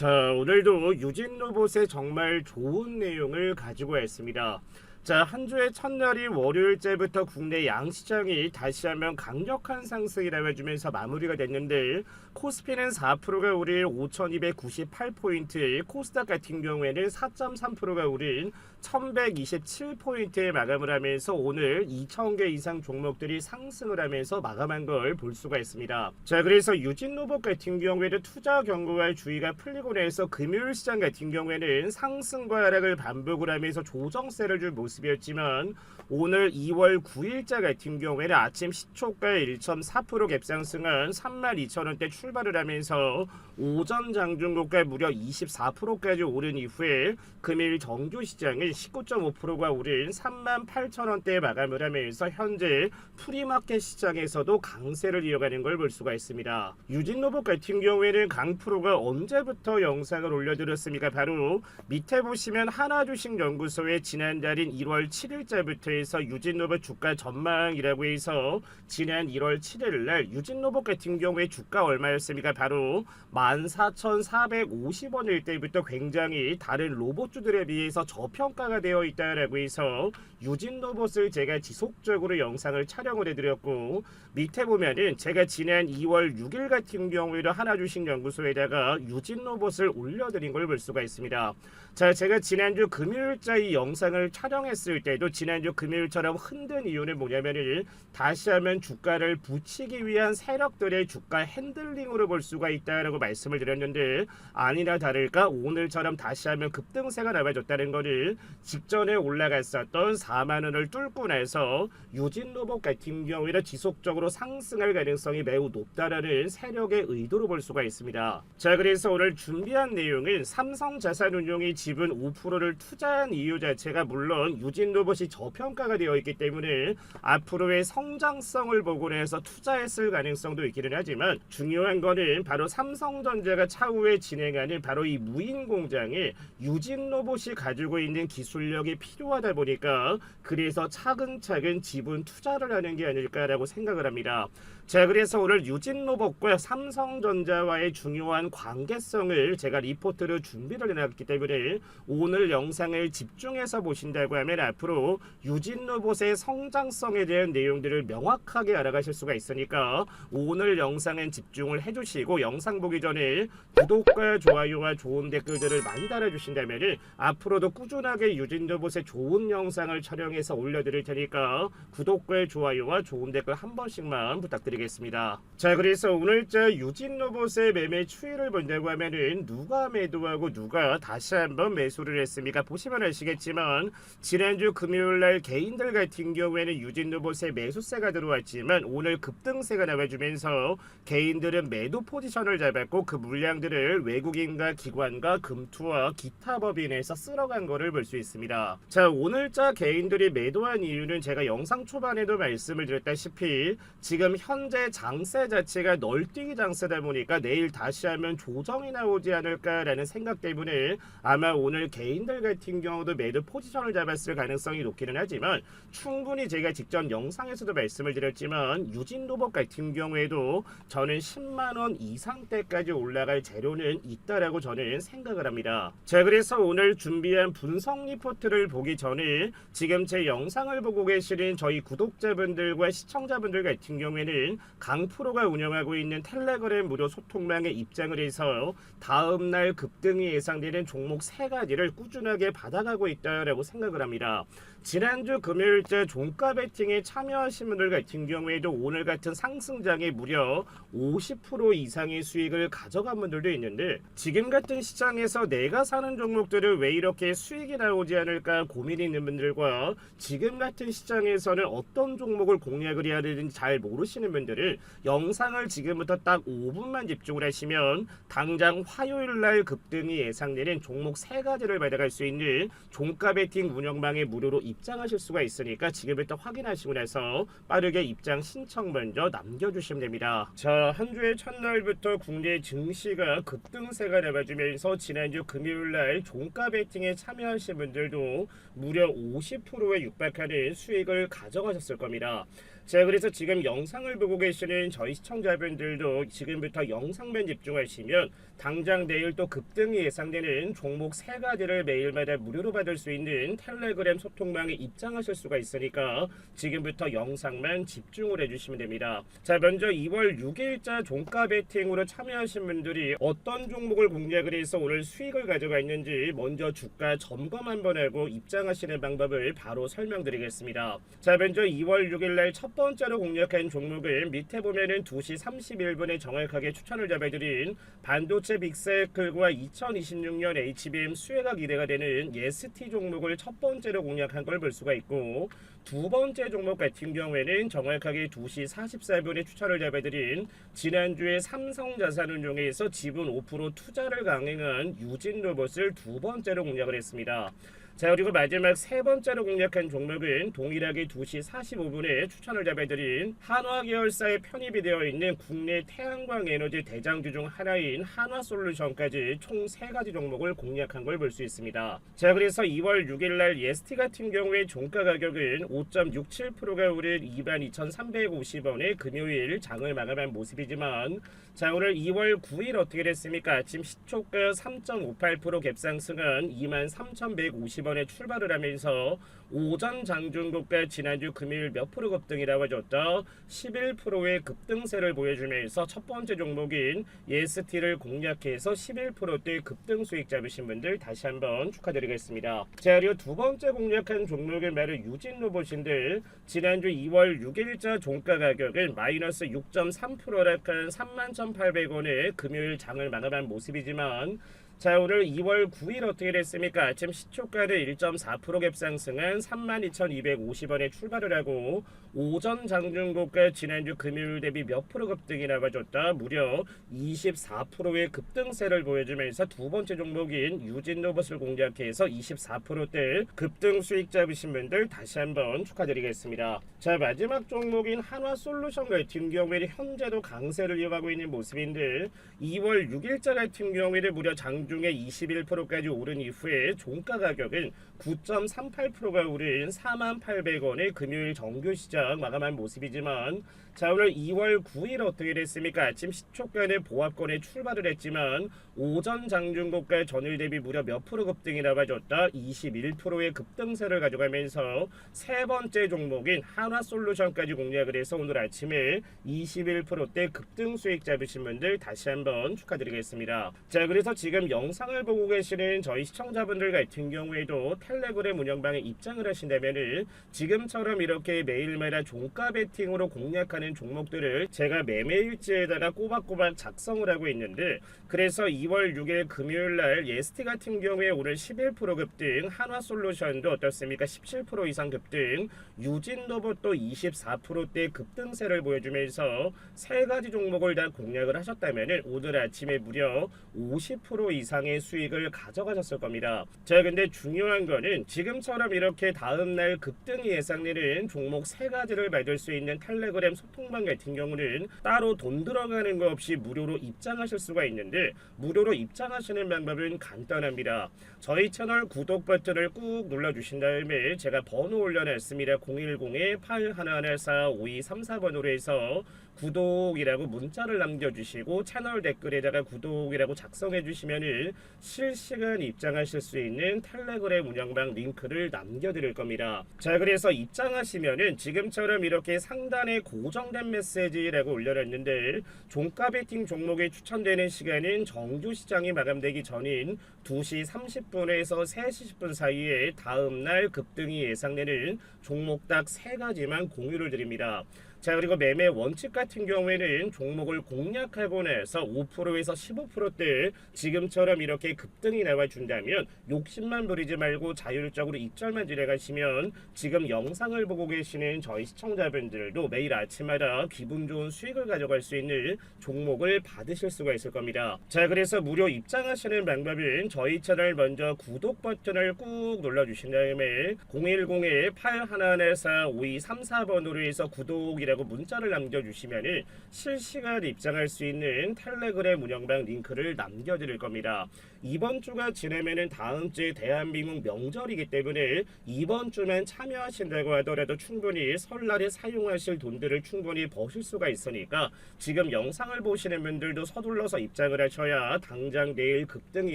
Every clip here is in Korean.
자, 오늘도 유진 로봇의 정말 좋은 내용을 가지고 왔습니다. 자, 한 주의 첫날이 월요일째부터 국내 양시장이 다시 한번 강력한 상승이 나와주면서 마무리가 됐는데 코스피는 4%가 오른 5298포인트, 코스닥 같은 경우에는 4.3%가 오른 1127포인트에 마감을 하면서 오늘 2000개 이상 종목들이 상승을 하면서 마감한 걸 볼 수가 있습니다. 자, 그래서 유진 로봇 같은 경우에는 투자 경고할 주의가 풀리고 나서 금요일 시장 같은 경우에는 상승과 하락을 반복을 하면서 조정세를 줄 모습이었지만 오늘 2월 9일자 같은 경우에는 아침 시초가 1.4% 갭상승한 32,000원대 출발을 하면서 오전 장중고가 무려 24%까지 오른 이후에 금일 정규 시장 은 19.5%가 오른 38,000원대에 마감을 하면서 현재 프리마켓 시장에서도 강세를 이어가는 걸 볼 수가 있습니다. 유진 로봇 같은 경우에는 강프로가 언제부터 영상을 올려드렸습니까? 바로 밑에 보시면 하나주식 연구소의 지난달인 1월 7일자부터 해서 유진 로봇 주가 전망이라고 해서 지난 1월 7일 날 유진 로봇 같은 경우에 주가 얼마였습니까? 바로 14,450원일 때부터 굉장히 다른 로봇주들에 비해서 저평가 가 되어 있다라고 해서 유진 로봇을 제가 지속적으로 영상을 촬영을 해드렸고 밑에 보면은 제가 지난 2월 6일 같은 경우에도 하나주식 연구소에다가 유진 로봇을 올려드린 걸 볼 수가 있습니다. 자, 제가 지난주 금요일자 이 영상을 촬영했을 때도 지난주 금요일처럼 흔든 이유는 뭐냐면은 다시 한번 주가를 붙이기 위한 세력들의 주가 핸들링으로 볼 수가 있다라고 말씀을 드렸는데 아니나 다를까 오늘처럼 다시 한번 급등세가 나와줬다는 거를 직전에 올라갔었던 4만 원을 뚫고 나서 유진 로봇 같은 경우에는 지속적으로 상승할 가능성이 매우 높다라는 세력의 의도로 볼 수가 있습니다. 자, 그래서 오늘 준비한 내용은 삼성 자산운용이 지분 5%를 투자한 이유 자체가 물론 유진 로봇이 저평가가 되어 있기 때문에 앞으로의 성장성을 보고 해서 투자했을 가능성도 있기는 하지만 중요한 거는 바로 삼성전자가 차후에 진행하는 바로 이 무인 공장에 유진 로봇이 가지고 있는 기술력이 필요하다 보니까 그래서 차근차근 지분 투자를 하는 게 아닐까라고 생각을 합니다. 자, 그래서 오늘 유진 로봇과 삼성전자와의 중요한 관계성을 제가 리포트를 준비를 해놨기 때문에 오늘 영상을 집중해서 보신다고 하면 앞으로 유진 로봇의 성장성에 대한 내용들을 명확하게 알아가실 수가 있으니까 오늘 영상은 집중을 해주시고 영상 보기 전에 구독과 좋아요와 좋은 댓글들을 많이 달아주신다면 앞으로도 꾸준하게 유진 로봇의 좋은 영상을 촬영해서 올려드릴 테니까 구독과 좋아요와 좋은 댓글 한 번씩만 부탁드 리겠습니다. 자 그래서 오늘자 유진 로봇의 매매 추이를 본다고 하면은 누가 매도하고 누가 다시 한번 매수를 했습니까? 보시면 아시겠지만 지난주 금요일날 개인들 같은 경우에는 유진 로봇의 매수세가 들어왔지만 오늘 급등세가 나와주면서 개인들은 매도 포지션을 잡았고 그 물량들을 외국인과 기관과 금투와 기타 법인에서 쓸어간 거를 볼 수 있습니다. 자 오늘자 개인들이 매도한 이유는 제가 영상 초반에도 말씀을 드렸다시피 지금 현재 장세 자체가 널뛰기 장세다 보니까 내일 다시 하면 조정이 나오지 않을까라는 생각 때문에 아마 오늘 개인들 같은 경우도 매도 포지션을 잡았을 가능성이 높기는 하지만 충분히 제가 직전 영상에서도 말씀을 드렸지만 유진 로봇 같은 경우에도 저는 10만 원 이상대까지 올라갈 재료는 있다라고 저는 생각을 합니다. 자 그래서 오늘 준비한 분석 리포트를 보기 전에 지금 제 영상을 보고 계시는 저희 구독자분들과 시청자분들 같은 경우에는 강프로가 운영하고 있는 텔레그램 무료 소통망에 입장을 해서 다음 날 급등이 예상되는 종목 세 가지를 꾸준하게 받아가고 있다라고 생각을 합니다. 지난주 금요일자 종가 베팅에 참여하신 분들 같은 경우에도 오늘 같은 상승장에 무려 50% 이상의 수익을 가져간 분들도 있는데 지금 같은 시장에서 내가 사는 종목들을 왜 이렇게 수익이 나오지 않을까 고민이 있는 분들과 지금 같은 시장에서는 어떤 종목을 공략을 해야 되는지 잘 모르시는 분들 을 영상을 지금부터 딱 5분만 집중을 하시면 당장 화요일 날 급등이 예상되는 종목 세 가지를 받아갈 수 있는 종가 베팅 운영망에 무료로 입장하실 수가 있으니까 지금부터 확인하시고 나서 빠르게 입장 신청 먼저 남겨주시면 됩니다. 자, 한 주의 첫날부터 국내 증시가 급등세가 나와주면서 지난주 금요일 날 종가 베팅에 참여하신 분들도 무려 50%에 육박하는 수익을 가져가셨을 겁니다. 자 그래서 지금 영상을 보고 계시는 저희 시청자분들도 지금부터 영상만 집중하시면 당장 내일 또 급등이 예상되는 종목 세 가지를 매일마다 무료로 받을 수 있는 텔레그램 소통망에 입장하실 수가 있으니까 지금부터 영상만 집중을 해주시면 됩니다. 자 먼저 2월 6일자 종가 베팅으로 참여하신 분들이 어떤 종목을 공략을 해서 오늘 수익을 가져가 있는지 먼저 주가 점검 한번 하고 입장하시는 방법을 바로 설명드리겠습니다. 자 먼저 2월 6일날 첫 번째로 공략한 종목은 밑에 보면은 2시 31분에 정확하게 추천을 잡아드린 반도체 빅사이클과 2026년 HBM 수혜가 기대가 되는 예스티 종목을 첫 번째로 공략한 걸 볼 수가 있고 두 번째 종목 같은 경우에는 정확하게 2시 44분에 추천을 잡아드린 지난주에 삼성자산운용에서 지분 5% 투자를 강행한 유진로봇을 두 번째로 공략을 했습니다. 자 그리고 마지막 세 번째로 공략한 종목은 동일하게 2시 45분에 추천을 잡아드린 한화 계열사에 편입이 되어 있는 국내 태양광 에너지 대장주 중 하나인 한화솔루션까지 총 세 가지 종목을 공략한 걸 볼 수 있습니다. 자 그래서 2월 6일날 예스티 같은 경우에 종가 가격은 5.67%가 오른 22,350원에 금요일 장을 마감한 모습이지만 자 오늘 2월 9일 어떻게 됐습니까? 아침 시초가 3.58% 갭상승한 23,150원에 출발을 하면서 오전 장중고가 지난주 금요일 몇 프로 급등이라고 하셨죠? 11%의 급등세를 보여주면서 첫 번째 종목인 예스티를 공략해서 11%대 급등 수익 잡으신 분들 다시 한번 축하드리겠습니다. 자 그리고 두 번째 공략한 종목은 바로 유진 로봇인데 지난주 2월 6일자 종가 가격은 마이너스 6.3% 락한 31,800원에 금요일 장을 마감한 모습이지만 자 오늘 2월 9일 어떻게 됐습니까? 아침 시초가를 1.4% 갭상승한 32,250원에 출발을 하고 오전 장중고가 지난주 금요일 대비 몇 프로 급등이 나와줬다 무려 24%의 급등세를 보여주면서 두 번째 종목인 유진로봇을 공략해서 24%대 급등 수익 잡으신 분들 다시 한번 축하드리겠습니다. 자 마지막 종목인 한화솔루션 같은 경우에는 현재도 강세를 이어가고 있는 모습인데 2월 6일자 같은 경우에는 무려 장중에 21%까지 오른 이후에 종가 가격은 9.38%가 오른 48,800원의 금요일 정규 시장 마감한 모습이지만 자 오늘 2월 9일 어떻게 됐습니까? 아침 시초가는 보합권에 출발을 했지만 오전 장중고가 전일 대비 무려 몇 프로 급등이 나와줬다 21%의 급등세를 가져가면서 세 번째 종목인 한화솔루션까지 공략을 해서 오늘 아침에 21%대 급등 수익 잡으신 분들 다시 한번 축하드리겠습니다. 자 그래서 지금 영상을 보고 계시는 저희 시청자분들 같은 경우에도 텔레그램 운영방에 입장을 하신다면은 지금처럼 이렇게 매일마다 종가 베팅으로 공략하는 종목들을 제가 매매일지에다가 꼬박꼬박 작성을 하고 있는데 그래서 2월 6일 금요일 날 예스티 같은 경우에 오늘 11% 급등 한화솔루션도 어떻습니까 17% 이상 급등 유진로봇도 24%대 급등세를 보여주면서 세 가지 종목을 다 공략을 하셨다면은 오늘 아침에 무려 50% 이상의 수익을 가져가셨을 겁니다. 자, 근데 중요한 거는 지금처럼 이렇게 다음날 급등이 예상되는 종목 세 가지를 받을 수 있는 텔레그램 소통방 같은 경우는 따로 돈 들어가는 거 없이 무료로 입장하실 수가 있는데 무료로 입장하시는 방법은 간단합니다. 저희 채널 구독 버튼을 꾹 눌러주신 다음에 제가 번호 올려놨습니다. 010-8114-5234번으로 해서 구독이라고 문자를 남겨주시고 채널 댓글에다가 구독이라고 작성해 주시면은 실시간 입장하실 수 있는 텔레그램 운영방 링크를 남겨드릴 겁니다. 자 그래서 입장하시면은 지금처럼 이렇게 상단에 고정된 메시지라고 올려놨는데 종가 베팅 종목에 추천되는 시간은 정주 시장이 마감되기 전인 2시 30분에서 3시 10분 사이에 다음날 급등이 예상되는 종목 딱세 가지만 공유를 드립니다. 자 그리고 매매 원칙 같은 경우에는 종목을 공략하고 나서 5%에서 15%대 지금처럼 이렇게 급등이 나와준다면 욕심만 부리지 말고 자율적으로 입절만 들어가시면 지금 영상을 보고 계시는 저희 시청자분들도 매일 아침마다 기분 좋은 수익을 가져갈 수 있는 종목을 받으실 수가 있을 겁니다. 자 그래서 무료 입장하시는 방법은 저희 채널 먼저 구독 버튼을 꾹 눌러주신 다음에 010-8114-5234번으로 해서 구독이라 고 문자를 남겨주시면 실시간 입장할 수 있는 텔레그램 운영방 링크를 남겨드릴 겁니다. 이번 주가 지나면은 다음 주에 대한민국 명절이기 때문에 이번 주만 참여하신다고 하더라도 충분히 설날에 사용하실 돈들을 충분히 버실 수가 있으니까 지금 영상을 보시는 분들도 서둘러서 입장을 하셔야 당장 내일 급등이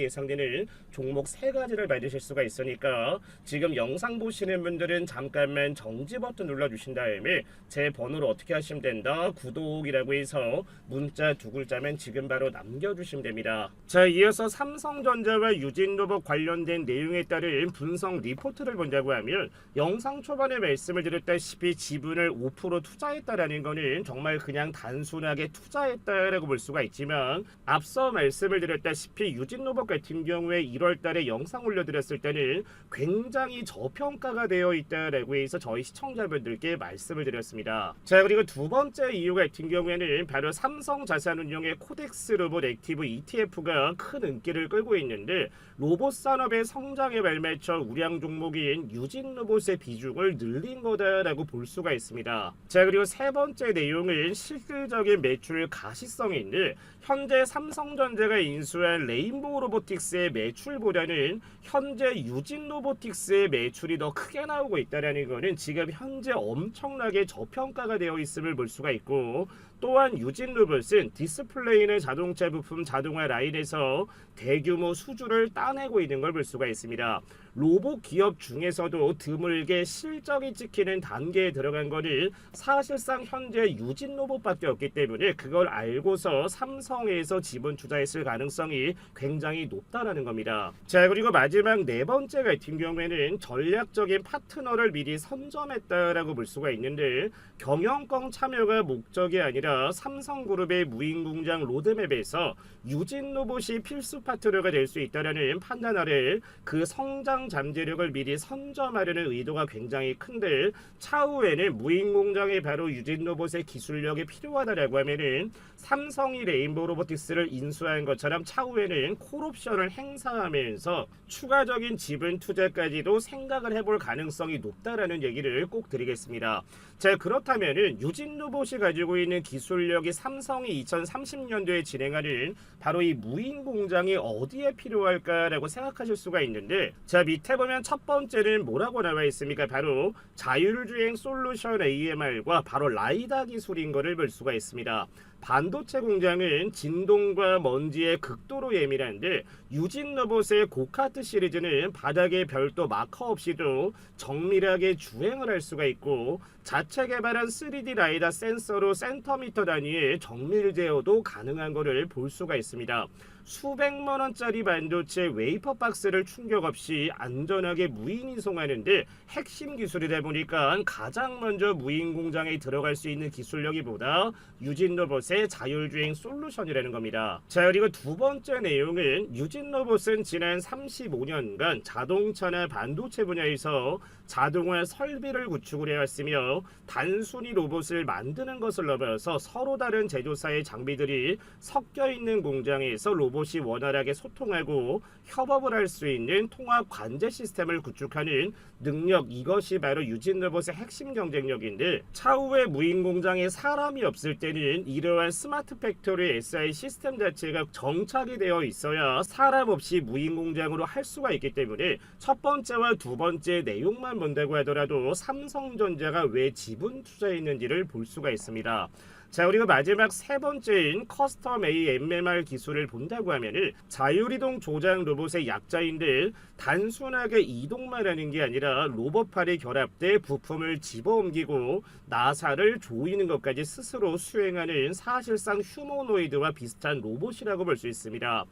예상되는 종목 세 가지를 받으실 수가 있으니까 지금 영상 보시는 분들은 잠깐만 정지 버튼 눌러주신 다음에 제 번호를 어떻게 하시면 된다 구독이라고 해서 문자 두 글자만 지금 바로 남겨주시면 됩니다. 자 이어서 삼성전자와 유진로봇 관련된 내용에 따른 분석 리포트를 본다고 하면 영상 초반에 말씀을 드렸다시피 지분을 5% 투자했다라는 거는 정말 그냥 단순하게 투자했다라고 볼 수가 있지만 앞서 말씀을 드렸다시피 유진로봇 같은 경우에 1월 달에 영상 올려드렸을 때는 굉장히 저평가가 되어 있다라고 해서 저희 시청자분들께 말씀을 드렸습니다. 자 그리고 두 번째 이유 같은 경우에는 바로 삼성 자산운용의 코덱스 로봇 액티브 ETF가 큰 인기를 끌고 있는데 로봇 산업의 성장에 발맞춰 우량 종목인 유진 로봇의 비중을 늘린 거다라고 볼 수가 있습니다. 자 그리고 세 번째 내용은 실질적인 매출 가시성인데 현재 삼성전자가 인수한 레인보우 로보틱스의 매출보다는 현재 유진 로보틱스의 매출이 더 크게 나오고 있다는 것은 지금 현재 엄청나게 저평가가 되어 있음을 볼 수가 있고 또한 유진 로봇은 디스플레이는 자동차 부품 자동화 라인에서 대규모 수주를 따내고 있는 걸 볼 수가 있습니다. 로봇 기업 중에서도 드물게 실적이 찍히는 단계에 들어간 거는 사실상 현재 유진 로봇밖에 없기 때문에 그걸 알고서 삼성에서 지분 투자했을 가능성이 굉장히 높다라는 겁니다. 자 그리고 마지막 네 번째 같은 경우에는 전략적인 파트너를 미리 선점했다라고 볼 수가 있는데 경영권 참여가 목적이 아니라 삼성그룹의 무인공장 로드맵에서 유진 로봇이 필수 파트너가 될 수 있다라는 판단 아래 그 성장 잠재력을 미리 선점하려는 의도가 굉장히 큰데 차후에는 무인 공장에 바로 유진 로봇의 기술력이 필요하다라고 하면은 삼성이 레인보우 로보틱스를 인수한 것처럼 차후에는 콜옵션을 행사하면서 추가적인 지분 투자까지도 생각을 해볼 가능성이 높다라는 얘기를 꼭 드리겠습니다. 자 그렇다면은 유진 로봇이 가지고 있는 기술력이 삼성이 2030년도에 진행하는 바로 이 무인 공장이 어디에 필요할까라고 생각하실 수가 있는데 자 밑에 보면 첫 번째는 뭐라고 나와 있습니까? 바로 자율주행 솔루션 AMR과 바로 라이다 기술인 것을 볼 수가 있습니다. 반도체 공장은 진동과 먼지에 극도로 예민한데 유진 로봇의 고카트 시리즈는 바닥에 별도 마커 없이도 정밀하게 주행을 할 수가 있고 자체 개발한 3D 라이다 센서로 센터미터 단위의 정밀 제어도 가능한 것을 볼 수가 있습니다. 수백만 원짜리 반도체 웨이퍼 박스를 충격 없이 안전하게 무인 이송하는데 핵심 기술이다 보니까 가장 먼저 무인 공장에 들어갈 수 있는 기술력이보다 유진 로봇의 자율주행 솔루션이라는 겁니다. 자 그리고 두 번째 내용은 유진 로봇은 지난 35년간 자동차나 반도체 분야에서 자동화 설비를 구축을 해왔으며 단순히 로봇을 만드는 것을 넘어서 서로 다른 제조사의 장비들이 섞여 있는 공장에서 로봇 이 원활하게 소통하고 협업을 할 수 있는 통합 관제 시스템을 구축하는 능력 이것이 바로 유진 로봇의 핵심 경쟁력인데 차후에 무인 공장에 사람이 없을 때는 이러한 스마트 팩토리 SI 시스템 자체가 정착이 되어 있어야 사람 없이 무인 공장으로 할 수가 있기 때문에 첫 번째와 두 번째 내용만 본다고 하더라도 삼성전자가 왜 지분 투자했는지를 볼 수가 있습니다. 자 그리고 마지막 세 번째인 커스텀 AMMR 기술을 본다고 하면은 자율이동 조작 로봇의 약자인데 단순하게 이동만 하는 게 아니라 로봇팔이 결합돼 부품을 집어옮기고 나사를 조이는 것까지 스스로 수행하는 사실상 휴머노이드와 비슷한 로봇이라고 볼 수 있습니다.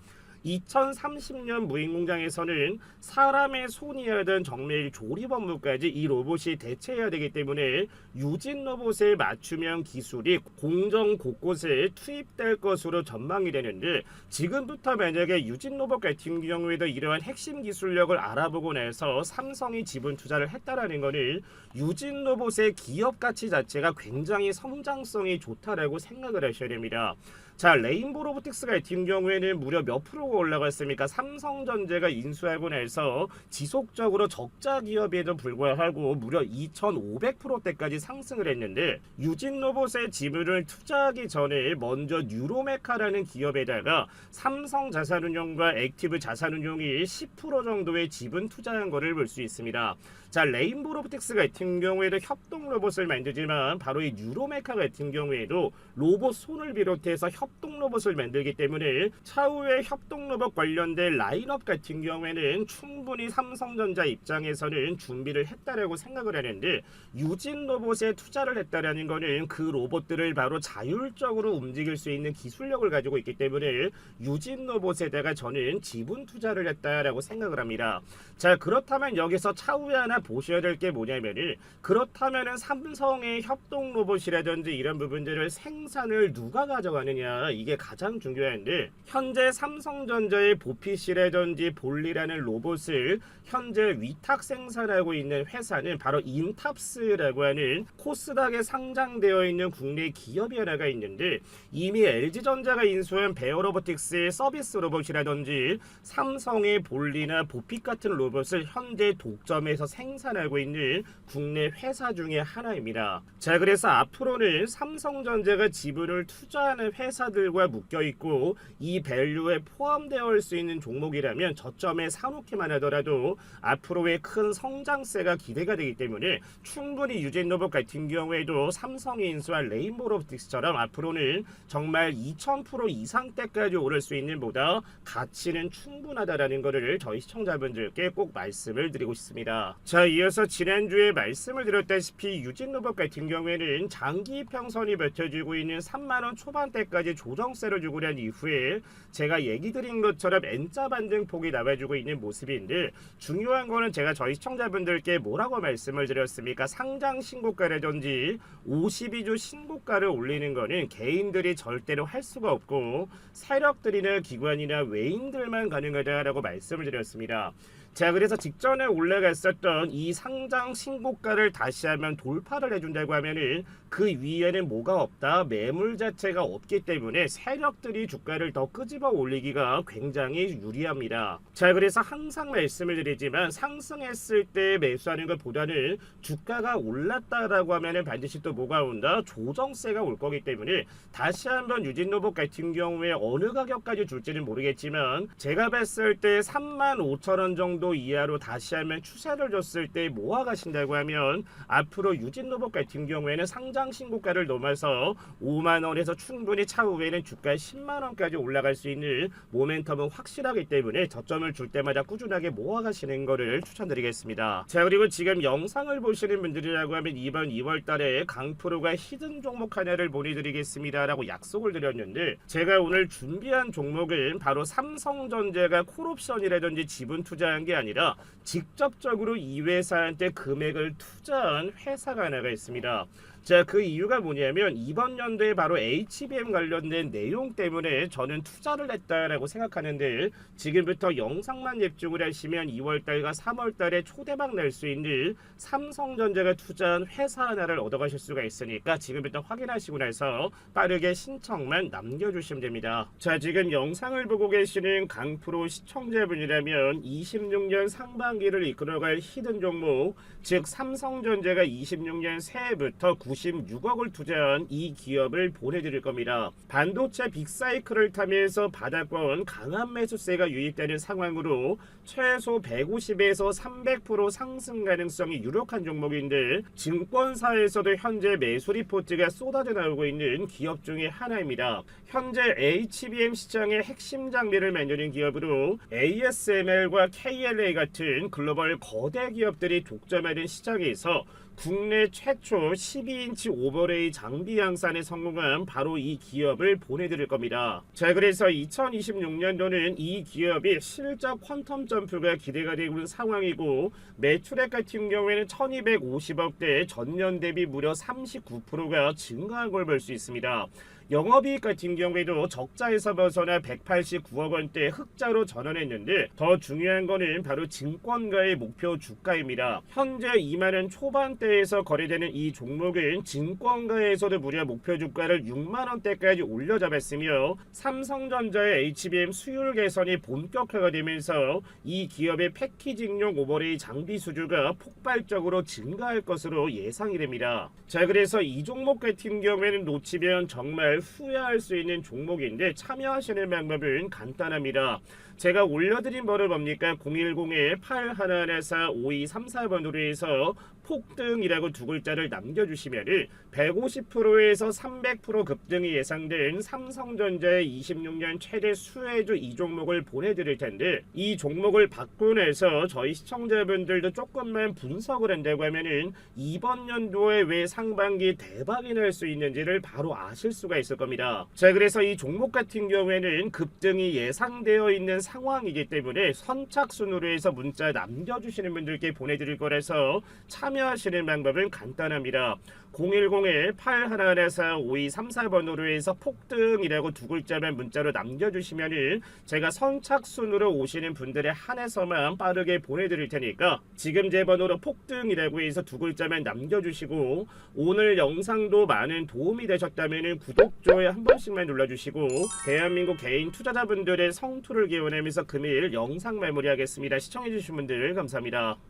2030년 무인공장에서는 사람의 손이 하던 정밀 조립 업무까지 이 로봇이 대체해야 되기 때문에 유진 로봇의 맞춤형 기술이 공정 곳곳에 투입될 것으로 전망이 되는데 지금부터 만약에 유진 로봇 같은 경우에도 이러한 핵심 기술력을 알아보고 나서 삼성이 지분 투자를 했다라는 것은 유진 로봇의 기업 가치 자체가 굉장히 성장성이 좋다라고 생각을 하셔야 됩니다. 자 레인보 로보틱스 같은 경우에는 무려 몇 프로가 올라갔습니까? 삼성전자가 인수하고 나서 지속적으로 적자 기업에도 불구하고 무려 2,500%대까지 상승을 했는데 유진 로봇의 지분을 투자하기 전에 먼저 뉴로메카라는 기업에다가 삼성 자산운용과 액티브 자산운용이 10% 정도의 지분 투자한 거를 볼 수 있습니다. 자 레인보 로보틱스 같은 경우에도 협동 로봇을 만들지만 바로 이 뉴로메카 같은 경우에도 로봇 손을 비롯해서 협동 로봇을 만들기 때문에 차후에 협동 로봇 관련된 라인업 같은 경우에는 충분히 삼성전자 입장에서는 준비를 했다라고 생각을 하는데 유진 로봇에 투자를 했다라는 거는 그 로봇들을 바로 자율적으로 움직일 수 있는 기술력을 가지고 있기 때문에 유진 로봇에다가 저는 지분 투자를 했다라고 생각을 합니다. 자 그렇다면 여기서 차후에 하나 보셔야 될 게 뭐냐면은 그렇다면은 삼성의 협동 로봇이라든지 이런 부분들을 생산을 누가 가져가느냐. 이게 가장 중요한데 현재 삼성전자의 보피시라든지 볼리라는 로봇을 현재 위탁 생산하고 있는 회사는 바로 인탑스라고 하는 코스닥에 상장되어 있는 국내 기업이 하나가 있는데 이미 LG전자가 인수한 베어 로보틱스의 서비스 로봇이라든지 삼성의 볼리나 보픽 같은 로봇을 현재 독점해서 생 산하고 있는 국내 회사 중에 하나입니다. 자, 그래서 앞으로는 삼성전자가 지분을 투자하는 회사들과 묶여 있고 이 밸류에 포함되어 올 수 있는 종목이라면 저점에 사놓기만 하더라도 앞으로의 큰 성장세가 기대가 되기 때문에 충분히 유진 로봇 같은 경우에도 삼성이 인수한 레인보 로보틱스처럼 앞으로는 정말 2000% 이상대까지 오를 수 있는 보다 가치는 충분하다라는 것을 저희 시청자분들께 꼭 말씀을 드리고 싶습니다. 자, 이어서 지난주에 말씀을 드렸다시피 유진 로봇 같은 경우에는 장기 평선이 버텨주고 있는 3만원 초반대까지 조정세를 주고 난 이후에 제가 얘기 드린 것처럼 N자 반등 폭이 나와주고 있는 모습인데 중요한 거는 제가 저희 시청자분들께 뭐라고 말씀을 드렸습니까? 상장 신고가라든지 52주 신고가를 올리는 거는 개인들이 절대로 할 수가 없고 세력들이나 기관이나 외인들만 가능하다라고 말씀을 드렸습니다. 자 그래서 직전에 올라갔었던 이 상장 신고가를 다시 하면 돌파를 해준다고 하면은 그 위에는 뭐가 없다 매물 자체가 없기 때문에 세력들이 주가를 더 끄집어 올리기가 굉장히 유리합니다. 자 그래서 항상 말씀을 드리지만 상승했을 때 매수하는 것보다는 주가가 올랐다라고 하면은 반드시 또 뭐가 온다? 조정세가 올 거기 때문에 다시 한번 유진 로봇 같은 경우에 어느 가격까지 줄지는 모르겠지만 제가 봤을 때 3만 5천 원 정도 정도 이하로 다시 하면 추세를 줬을 때 모아가신다고 하면 앞으로 유진 로봇 같은 경우에는 상장 신고가를 넘어서 5만 원에서 충분히 차후에는 주가 10만 원까지 올라갈 수 있는 모멘텀은 확실하기 때문에 저점을 줄 때마다 꾸준하게 모아가시는 거를 추천드리겠습니다. 자 그리고 지금 영상을 보시는 분들이라고 하면 이번 2월 달에 강프로가 히든 종목 하나를 보내드리겠습니다 라고 약속을 드렸는데 제가 오늘 준비한 종목은 바로 삼성전자가 콜옵션이라든지 지분 투자한 게 아니라 직접적으로 이 회사한테 금액을 투자한 회사가 하나가 있습니다. 자, 그 이유가 뭐냐면 이번 연도에 바로 HBM 관련된 내용 때문에 저는 투자를 했다라고 생각하는데 지금부터 영상만 집중을 하시면 2월달과 3월달에 초대박 낼 수 있는 삼성전자가 투자한 회사 하나를 얻어가실 수가 있으니까 지금부터 확인하시고 나서 빠르게 신청만 남겨주시면 됩니다. 자, 지금 영상을 보고 계시는 강프로 시청자분이라면 26년 상반기를 이끌어갈 히든 종목, 즉 삼성전자가 26년 새해부터 96억을 투자한 이 기업을 보내드릴 겁니다. 반도체 빅사이클을 타면서 바닥권 강한 매수세가 유입되는 상황으로 최소 150에서 300% 상승 가능성이 유력한 종목인데 증권사에서도 현재 매수 리포트가 쏟아져 나오고 있는 기업 중에 하나입니다. 현재 HBM 시장의 핵심 장비를 만드는 기업으로 ASML과 KLA 같은 글로벌 거대 기업들이 독점하는 시장에서 국내 최초 12인치 오버레이 장비 양산에 성공한 바로 이 기업을 보내드릴 겁니다. 자 그래서 2026년도는 이 기업이 실적 퀀텀 점프가 기대가 되고 있는 상황이고 매출액 같은 경우에는 1250억대 전년 대비 무려 39%가 증가한 걸 볼 수 있습니다. 영업이익 같은 경우에도 적자에서 벗어나 189억 원대 흑자로 전환했는데 더 중요한 거는 바로 증권가의 목표 주가입니다. 현재 2만 원 초반대 1000원대에서 거래되는 이 종목은 증권가에서도 무려 목표 주가를 6만 원대까지 올려 잡았으며 삼성전자의 HBM 수율 개선이 본격화가 되면서 이 기업의 패키징용 오버레이 장비 수주가 폭발적으로 증가할 것으로 예상이 됩니다. 자 그래서 이 종목 같은 경우에는 놓치면 정말 후회할 수 있는 종목인데 참여하시는 방법은 간단합니다. 제가 올려드린 번호 뭡니까? 010-8114-5234번으로 해서 폭등이라고 두 글자를 남겨주시면 150%에서 300% 급등이 예상된 삼성전자의 26년 최대 수혜주 이 종목을 보내드릴 텐데 이 종목을 나서 저희 시청자분들도 조금만 분석을 한다고 하면은 이번 연도에 왜 상반기 대박이 날 수 있는지를 바로 아실 수가 있을 겁니다. 자 그래서 이 종목 같은 경우에는 급등이 예상되어 있는 상황이기 때문에 선착순으로 해서 문자 남겨주시는 분들께 보내드릴 거라서 참 여하시는 방법은 간단합니다. 010-8114-5234번으로 해서 폭등이라고 두 글자만 문자로 남겨주시면 제가 선착순으로 오시는 분들에 한해서만 빠르게 보내드릴 테니까 지금 제 번호로 폭등이라고 해서 두 글자만 남겨주시고 오늘 영상도 많은 도움이 되셨다면 구독, 좋아요 한 번씩만 눌러주시고 대한민국 개인 투자자분들의 성투를 기원하면서 금일 영상 마무리하겠습니다. 시청해주신 분들 감사합니다.